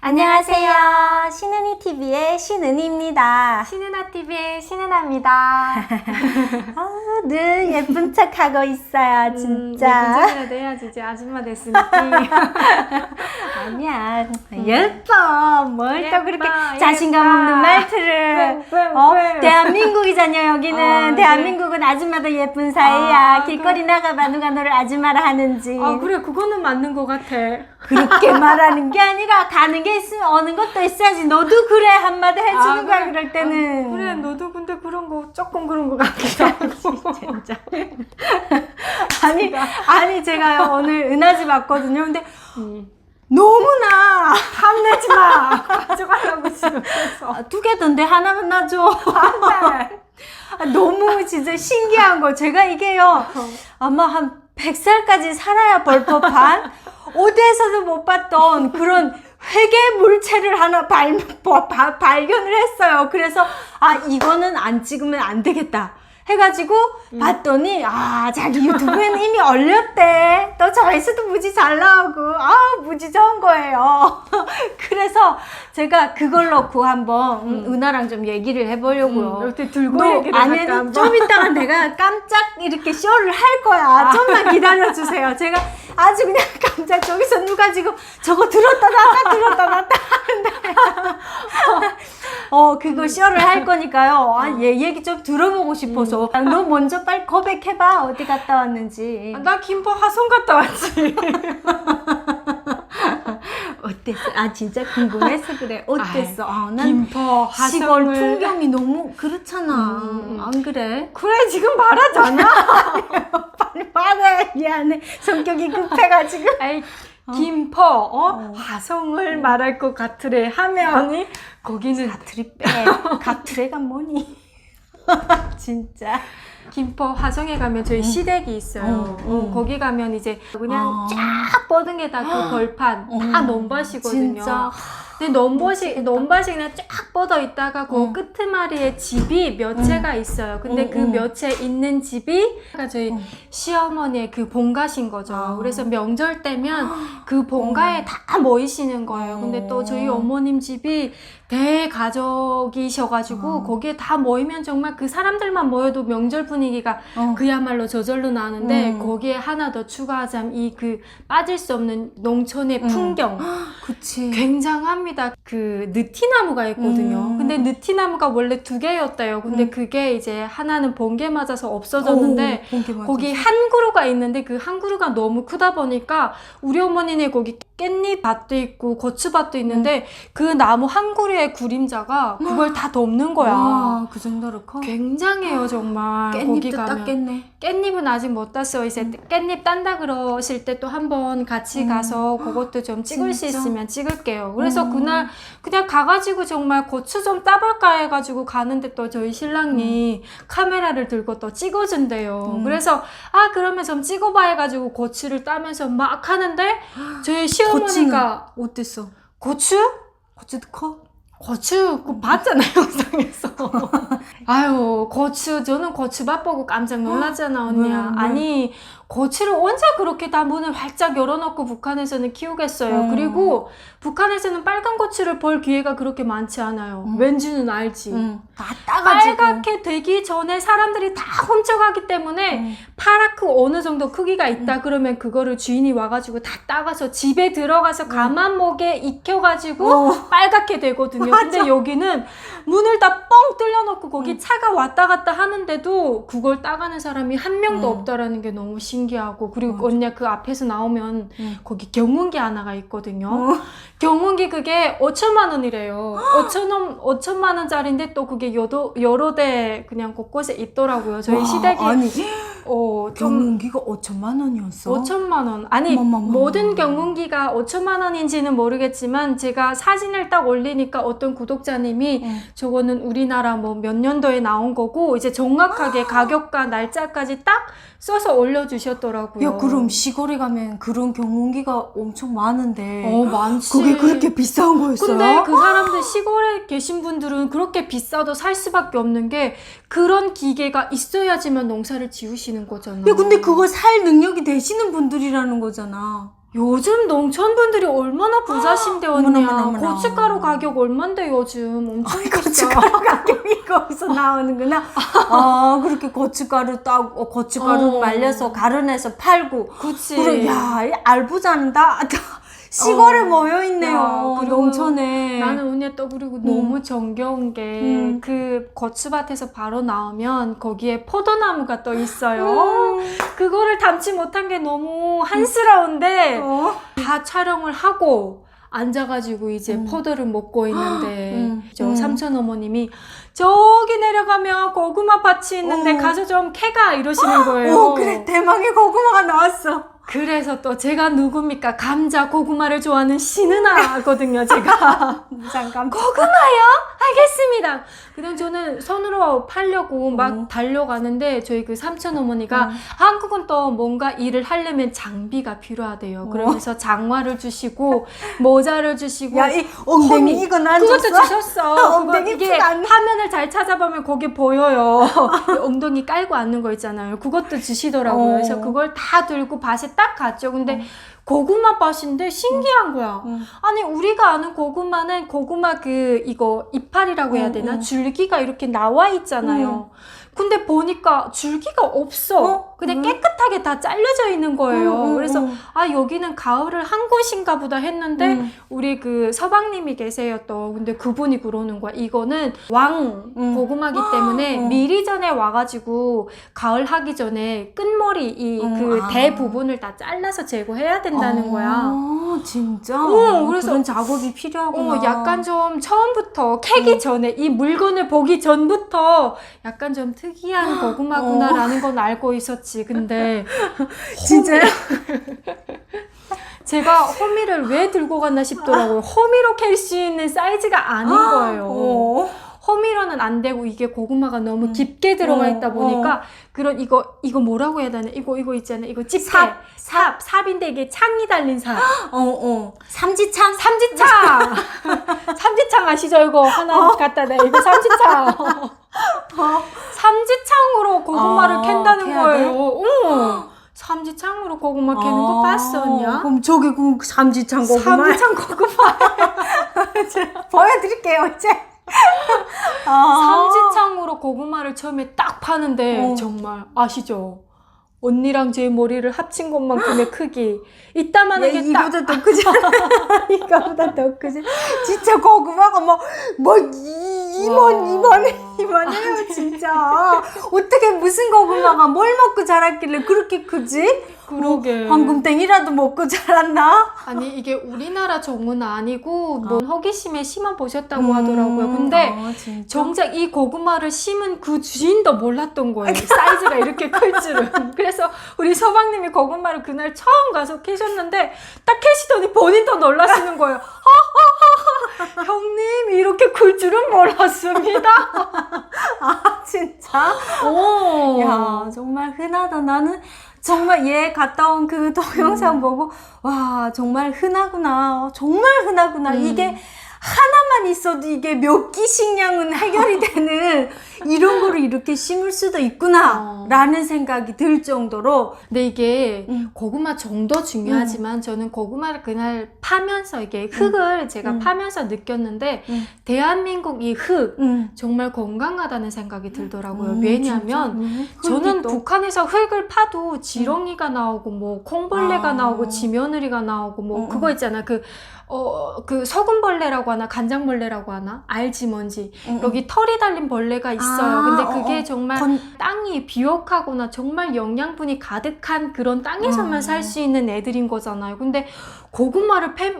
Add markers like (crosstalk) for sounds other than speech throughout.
안녕하세요. 신은이 TV의 신은이입니다. 신은아 TV의 신은아입니다. (laughs) 아, 늘 예쁜 척하고 있어요, 진짜. 음, 예쁜 해야지 이제 아줌마 됐으니까. (laughs) 아니야, 예뻐. 뭘 또 예뻐, 그렇게. 자신감 없는 말투를. 어, 뿡. 대한민국이잖아요, 여기는. 어, 네. 대한민국은 아줌마도 예쁜 사이야. 아, 길거리 나가봐 누가 너를 아줌마라 하는지. 아 그래 그거는 맞는 것 같아. 그렇게 말하는 게 아니라 가는 게 있으면 어는 것도 있어야지. 너도 그래 한마디 해주는 아, 거야 그래. 그럴 때는. 아, 그래 너도 근데 그런 거 조금 그런 것 같기도 하고. (laughs) 진짜. 아니 아니 제가요 오늘 은하지 봤거든요. 근데 음. 너무나 탐내지 마. 가져가려고 지금 그래서. 아, 두 개던데 하나만 놔줘. 아, (laughs) 너무 진짜 신기한 거. 제가 이게요 아마 한 100살까지 살아야 볼 법한 어디에서도 못 봤던 그런 회계 물체를 하나 발, 바- 발견을 했어요. 그래서 아 이거는 안 찍으면 안 되겠다. 해가지고 봤더니 아 자기 유튜브에는 이미 올렸대. 또 조회수도 무지 잘 나오고 아 무지 좋은 거예요. (laughs) 그래서 제가 그걸 놓고 한번 음, 은하랑 좀 얘기를 해보려고요. 음, 이렇게 들고 너 얘기를 한번. 좀 이따가 내가 깜짝 이렇게 쇼를 할 거야. 좀만 기다려주세요. 제가 아주 그냥 (laughs) 깜짝 저기서 누가 지금 저거 들었다 놨다 들었다 놨다 하는데. (laughs) 어, 그거 쇼를 할 거니까요. (laughs) 아, 얘 얘기 좀 들어보고 싶어서. 너 먼저 빨리 고백해봐. 어디 갔다 왔는지. 나 김포 하성 갔다 왔지. (laughs) 어땠어? 아, 진짜 궁금해서 그래. 어땠어? 아, 난 김포 시골 하성을. 풍경이 너무 그렇잖아. 음, 음. 안 그래? 그래 지금 말하잖아. (laughs) 빨리 말해. 미안해. 성격이 급해가지고. 아이 김포 어? 화성을 말할 것 같으래 하면이 거기는 가트리 빼. (laughs) 가트레가 뭐니? (laughs) 진짜. 김포 화성에 가면 저희 시댁이 있어요. 어, 어. 거기 가면 이제 그냥 아. 쫙 뻗은 게다 그 벌판 다 어, 논밭이거든요. 진짜. 근데 논밭이 그냥 쫙 뻗어 있다가 그 어. 끄트마리에 집이 몇 채가 있어요. 근데 어, 그 어. 몇채 있는 집이 저희 어. 시어머니의 그 본가신 거죠. 아. 그래서 명절 때면 그 본가에 다 모이시는 거예요. 근데 또 저희 어. 어머님 집이 대가족이셔가지고 어. 거기에 다 모이면 정말 그 사람들만 모여도 명절 분위기가 어. 그야말로 저절로 나는데 음. 거기에 하나 더 추가하자면 이 그 빠질 수 없는 농촌의 음. 풍경 (gasps) 그치. 굉장합니다. 그 느티나무가 있거든요. 음. 근데 느티나무가 원래 두 개였대요. 근데 음. 그게 이제 하나는 번개 맞아서 없어졌는데 오, 번개 맞았어. 거기 한 그루가 있는데 그 한 그루가 너무 크다 보니까 우리 어머니네 거기 깻잎 밭도 있고 고추밭도 있는데 그 나무 한 그루의 구림자가 그걸 다 덮는 거야. 와, 그 정도로 커? 굉장해요 정말 깻잎도 땄겠네. 깻잎은 아직 못 땄어 이제 음. 깻잎 딴다 그러실 때 또 한번 같이 음. 가서 그것도 좀 찍을 수 진짜? 있으면 찍을게요 그래서 음. 그날 그냥 가가지고 정말 고추 좀 따볼까 해가지고 가는데 또 저희 신랑이 카메라를 들고 또 찍어준대요 음. 그래서 아 그러면 좀 찍어봐 해가지고 고추를 따면서 막 하는데 저희 시어머니가 어땠어? 고추? 고추도 커? 고추 그 봤잖아요 (laughs) 영상에서 (laughs) 아유 고추 저는 고추밥 보고 깜짝 놀랐잖아 언니야 왜, 왜? 아니 고추를 언제 그렇게 다 문을 활짝 열어놓고 북한에서는 키우겠어요 음. 그리고 북한에서는 빨간 고추를 볼 기회가 그렇게 많지 않아요 음. 왠지는 알지 응. 다 따가지고. 빨갛게 되기 전에 사람들이 다 훔쳐가기 때문에 응. 파랗고 어느 정도 크기가 있다 그러면 그거를 주인이 와가지고 다 따가서 집에 들어가서 가만 목에 익혀가지고 어. 빨갛게 되거든요. 맞아. 근데 여기는 문을 다 뻥 뚫려놓고 거기 응. 차가 왔다 갔다 하는데도 그걸 따가는 사람이 한 명도 응. 없다라는 게 너무 신기하고 그리고 맞아. 언니야 그 앞에서 나오면 응. 거기 경운기 하나가 있거든요. 어. 경운기 그게 5천만 원이래요. 5천 원, 5천만 원짜리인데 또 그게 여러, 여러 대 그냥 곳곳에 있더라고요. 저희 와, 시댁이 아니, 어, 좀 경운기가 5천만 원이었어? 5천만 원. 아니 어머머머. 모든 경운기가 5천만 원인지는 모르겠지만 제가 사진을 딱 올리니까 어떤 구독자님이 응. 저거는 우리나라 뭐 몇 년도에 나온 거고 이제 정확하게 가격과 날짜까지 딱 써서 올려주셨더라고요. 야, 그럼 시골에 가면 그런 경운기가 엄청 많은데. 어 많지. 그게 그렇게 비싼 거였어요? 근데 그 사람들 시골에 계신 분들은 그렇게 비싸도 살 수밖에 없는 게 그런 기계가 있어야지만 농사를 지으시는 거잖아. 야, 근데 그거 살 능력이 되시는 분들이라는 거잖아. 요즘 농촌분들이 얼마나 부자신데 언니야. 어머나, 어머나, 어머나. 고춧가루 가격 얼만데 요즘 엄청 비싸. 고춧가루 가격이 거기서 나오는구나. 아, (laughs) 그렇게 고춧가루 따고, 어, 고춧가루 어. 말려서 가루내서 팔고. 그치. 그래, 야, 이 알부자는 다, 다 시골에 어. 모여 있네요. 야, 농촌에. 나는 언니 또 그리고 너무 정겨운 게 음. 그 고추밭에서 바로 나오면 거기에 포도나무가 또 있어요. 음. 그거를 담지 못한 게 너무 한스러운데 어? 다 촬영을 하고 앉아가지고 이제 음. 포도를 먹고 있는데 음. 저 음. 삼촌 어머님이 저기 내려가면 고구마 밭이 있는데 어. 가서 좀 캐가 이러시는 거예요. 오, 그래. 대망의 고구마가 나왔어. 그래서 또 제가 누굽니까 감자 고구마를 좋아하는 신은아거든요 제가 (laughs) 잠깐. 고구마요? 알겠습니다. 그냥 저는 손으로 팔려고 막 어. 달려가는데 저희 그 삼촌 어머니가 음. 한국은 또 뭔가 일을 하려면 장비가 필요하대요. 어. 그러면서 장화를 주시고 모자를 주시고 야, 이 엉덩이. 이건 안 그것도 줬어? 주셨어. 그거 엉덩이 이게 푹 안- 화면을 잘 찾아보면 거기 보여요. (laughs) 엉덩이 깔고 앉는 거 있잖아요. 그것도 주시더라고요. 어. 그래서 그걸 다 들고 밭에 딱 갔죠. 근데 고구마 밭인데 신기한 거야. 음. 아니 우리가 아는 고구마는 고구마 그 이거 이파리라고 해야 음, 되나 음. 줄기가 이렇게 나와 있잖아요. 근데 보니까 줄기가 없어. 어? 그냥 음. 깨끗하게 다 잘려져 있는 거예요. 음, 음, 그래서 음. 아 여기는 가을을 한 곳인가 보다 했는데 음. 우리 그 서방님이 계세요 또 근데 그분이 그러는 거야 이거는 왕 음. 고구마기 때문에 어. 미리 전에 와가지고 가을 하기 전에 끝머리 이 음, 그 아. 대부분을 다 잘라서 제거해야 된다는 거야. 아, 진짜? 어, 그래서- 그런 작업이 필요하구나. 어, 약간 좀 처음부터 캐기 전에 이 물건을 보기 전부터 약간 좀 특이한 고구마구나라는 건 알고 있었지. 근데 (laughs) 진짜? (laughs) 제가 호미를 왜 들고 갔나 싶더라고요. 호미로 캘 수 있는 사이즈가 아닌 거예요. 어. 호미로는 안 되고 이게 고구마가 너무 깊게 들어가 어, 있다 보니까 그런 이거 이거 뭐라고 해야 되나? 이거 이거 있잖아 요. 이거 집게 삽, 삽 삽인데 이게 창이 달린 삽. (gasps) 어, 어. 삼지창? 삼지창. (laughs) 삼지창 아시죠? 이거 하나 갖다 대. 이거 삼지창. 삼지창으로 고구마를 아, 캔다는 캐야 거예요. 어. 삼지창으로 고구마 캐는 거 봤어, 언니야? 아, 그럼 저기 그 삼지창 고구마 삼지창 고구마. (laughs) 보여드릴게요 이제. 아. 삼지창으로 고구마를 처음에 딱 파는데 어. 정말 아시죠? 언니랑 제 머리를 합친 것만큼의 (gasps) 크기. 이따만하게 얘딱 이거보다 더 크잖아. (laughs) 이거보다 더 크지. 진짜 고구마가 뭐, 뭐, 이, 이만, 와. 이만, 이만 해요, 진짜. 어떻게 무슨 고구마가 뭘 먹고 자랐길래 그렇게 크지? 그러게. 황금땡이라도 먹고 자랐나? 아니 이게 우리나라 종은 아니고 뭐 호기심에 심어 보셨다고 음, 하더라고요. 근데 아? 정작 이 고구마를 심은 그 주인도 몰랐던 거예요. 사이즈가 이렇게 클 줄은. (laughs) 그래서 우리 서방님이 고구마를 그날 처음 가서 캐셨는데 딱 캐시더니 본인도 놀라시는 거예요. (laughs) 형님 이렇게 클 줄은 몰랐습니다. (laughs) (laughs) 아, 진짜? 오. 야, 정말 흔하다. 나는 정말 얘 갔다 온 그 동영상 음. 보고, 와, 정말 흔하구나. 어, 정말 흔하구나. 음. 이게 하나만 있어도 이게 몇 끼 식량은 해결이 이런 거를 이렇게 심을 수도 있구나. 어. 라는 생각이 들 정도로. 근데 이게 음. 고구마 정도 중요하지만 저는 고구마를 그날 파면서 이게 흙을 제가 음. 파면서 느꼈는데 음. 대한민국 이흙 음. 정말 건강하다는 생각이 들더라고요. 음, 왜냐하면? 음, 저는 또- 북한에서 흙을 파도 지렁이가 나오고 뭐 콩벌레가 아. 나오고 지며느리가 나오고 뭐 어, 그거 어. 있잖아 그 어, 그 소금벌레라고 하나 간장벌레라고 하나 알지 뭔지 음, 여기 털이 달린 벌레가 있어 요. 아, 근데 어, 그게 어. 정말 건- 땅이 비옥하거나 정말 영양분이 가득한 그런 땅에서만 어. 살수 있는 애들인 거잖아요. 근데 고구마를 패,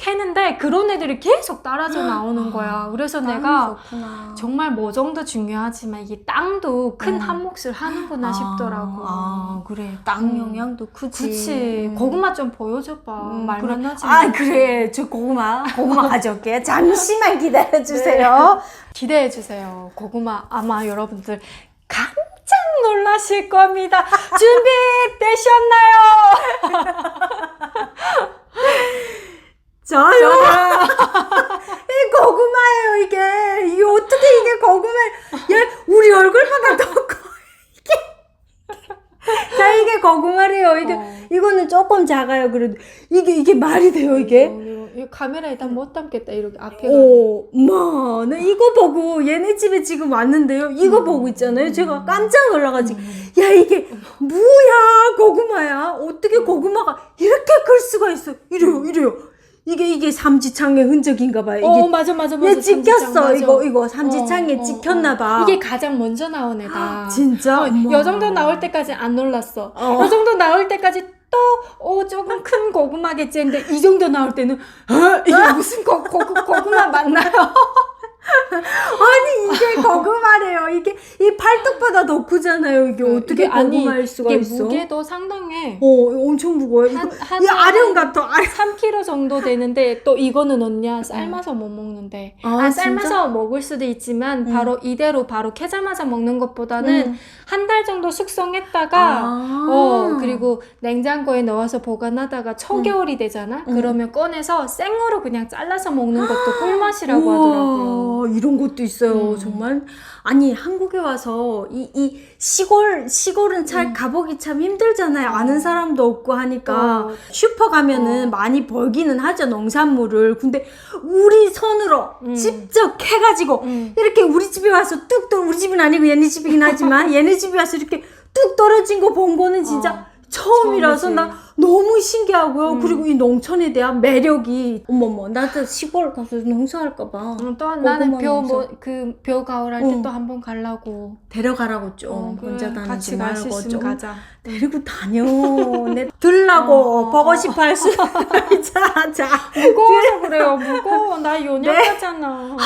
캐는데 그런 애들이 계속 따라져 나오는 거야. 그래서 내가 좋구나. 정말 모종도 중요하지만 이게 땅도 큰 음. 한 몫을 하는구나 싶더라고. 아, 그래. 땅 음. 영향도 크지. 그치. 음. 고구마 좀 보여줘봐. 음, 말만 그래. 하지 아, 마. 그래. 저 고구마, (laughs) 고구마 가져올게. 잠시만 기다려 주세요. 기대해 주세요. 고구마 아마 여러분들 깜짝 놀라실 겁니다. 준비되셨나요? (laughs) 저요. (laughs) 이 고구마예요, 이게. 이게 어떻게 이게 고구마, 얘, 우리 얼굴보다 더 커. 이게. 자, 이게 고구마래요. 이게, 어. 이거는 조금 작아요. 그래도 이게 이게 말이 돼요 이게? 어, 이거, 이거 카메라에다 못 담겠다 이렇게 앞에 오, 마, 나 이거 보고 얘네 집에 지금 왔는데요. 이거 보고 있잖아요. 제가 깜짝 놀라가지고, 야 이게 뭐야 고구마야? 어떻게 고구마가 이렇게 클 수가 있어? 이래요, 이래요. 이게 이게 삼지창의 흔적인가 봐요. 어 이게 맞아 맞아 맞아 얘 찍혔어. 삼지창. 이거 이거 삼지창에 어, 어, 찍혔나 어. 봐. 이게 가장 먼저 나온 애다 진짜? 어. 요 정도 나올 때까지 안 놀랐어 어. 요 정도 나올 때까지 또, 오, 조금 큰 고구마겠지 했는데, 이 정도 나올 때는, 어? 이게 무슨 고, 고, 고구마 맞나요? (laughs) 아니 이게 (laughs) 고구마 래요. 이게 이 팔뚝보다 더 크잖아요. 이게 어떻게 이게 아니, 고구마일 수가 이게 있어? 무게도 상당해. 어, 엄청 무거워요. 이거 한, 한, 이 아령 같아. 아령. 3kg 정도 되는데 또 이거는 언냐 삶아서 못 먹는데 아, 아? 삶아서 먹을 수도 있지만 음. 바로 이대로 바로 캐자마자 먹는 것보다는 음. 한 달 정도 숙성했다가 아. 어 그리고 냉장고에 넣어서 보관하다가 초겨울이 되잖아 음. 그러면 꺼내서 생으로 그냥 잘라서 먹는 것도 꿀맛이라고 하더라고요 우와, 이런 것도 있어요. 음. 정말 아니 한국에 와서 이, 이 시골 시골은 잘 음. 가보기 참 힘들잖아요. 아는 사람도 없고 하니까 어. 슈퍼 가면은 어. 많이 벌기는 하죠 농산물을. 근데 우리 손으로 음. 직접 캐가지고 음. 이렇게 우리 집에 와서 뚝 떨, 우리 집은 아니고 얘네 집이긴 하지만 (laughs) 얘네 집에 와서 이렇게 뚝 떨어진 거 본 거는 진짜 어. 처음이라서 처음이지. 나 너무 신기하고요. 음. 그리고 이 농촌에 대한 매력이 어머머 나도 시골 가서 농사할까봐 음, 또 나는 고구마 벼 농사. 뭐 그 벼 가을 할 때 어. 또 한 번 가려고 데려가라고 좀 어, 그래. 혼자 다니지 같이 갈 수 말고 있으면 좀 가자 데리고 다녀. 내 들라고 어, 어, 보고 어. 싶어 할 수. 자, 자. 무거워서 그래요. 무거워. 나 연약하잖아.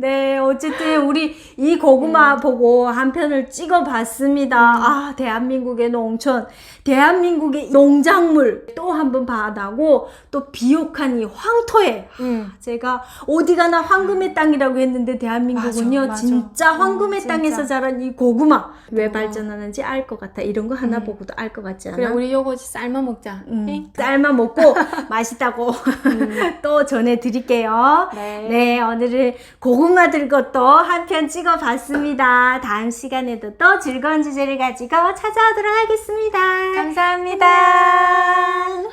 네, 어쨌든 우리 이 고구마 보고 한 편을 찍어봤습니다. 아, 대한민국의 농촌, 대한민국의 농작물 또 한 번 봐나고 또 비옥한 이 황토에 응. 제가 어디 가나 황금의 땅이라고 했는데 대한민국은요 맞아, 맞아. 진짜 황금의 어, 땅에서 진짜. 자란 이 고구마 왜 어. 발전하는지 알 것 같아. 이런 거 하나 음. 보고도 알 것 같지 않아? 그래 우리 요거 삶아 먹자. 음, 응? 삶아 먹고 (laughs) 맛있다고 음. (laughs) 또 전해드릴게요. 네. 네, 오늘은 고구마 들고 또한편 찍어봤습니다. 다음 시간에도 또 즐거운 주제를 가지고 찾아오도록 하겠습니다. 감사합니다.